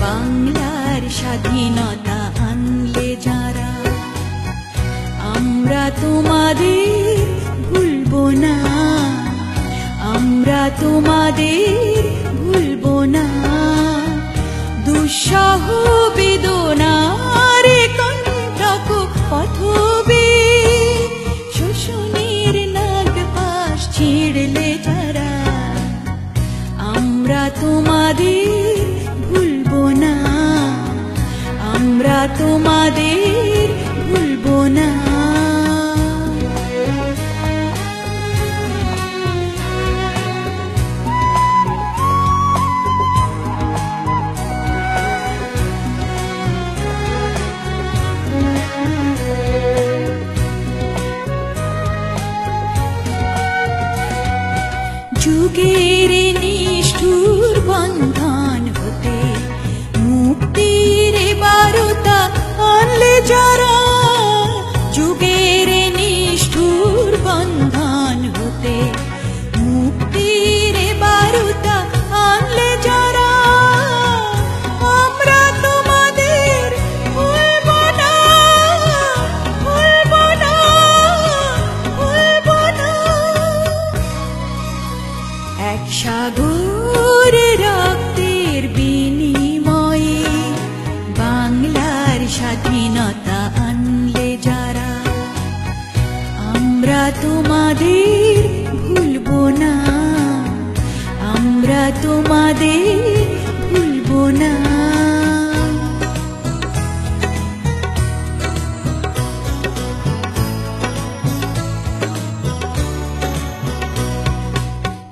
বাংলার স্বাধীনতা যারা আমরা তোমাদের ভুলব না আমরা তোমাদের আমরা তোমাদের ভুলবো না। তোমাদের ভুলবো না। আমরা তোমাদের ভুলবো না।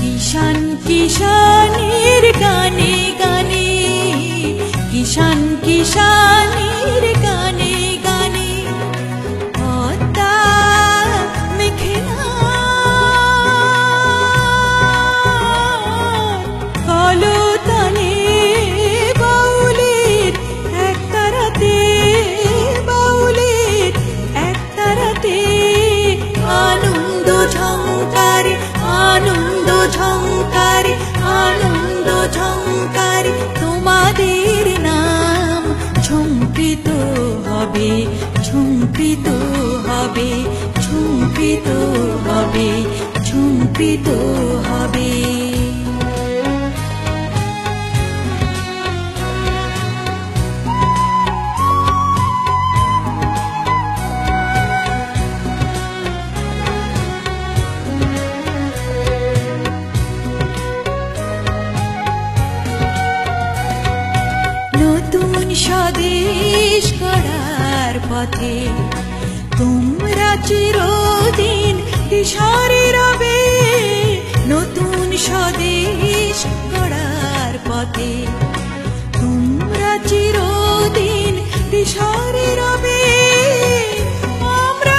কিষান কিষানের গানে গানে কিষান কিষানের ঝঙ্কারে আনন্দ ঝঙ্কারে তোমাদের নাম ঝঙ্কৃত হবে ঝঙ্কৃত হবে ঝঙ্কৃত হবে ঝঙ্কৃত হবে। স্বদেশ গড়ার পথে তোমরা চিরদিন দিশারে রবে। নতুন স্বদেশ গড়ার পথে তোমরা চিরদিন দিশারে রবে। আমরা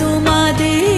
তোমাদের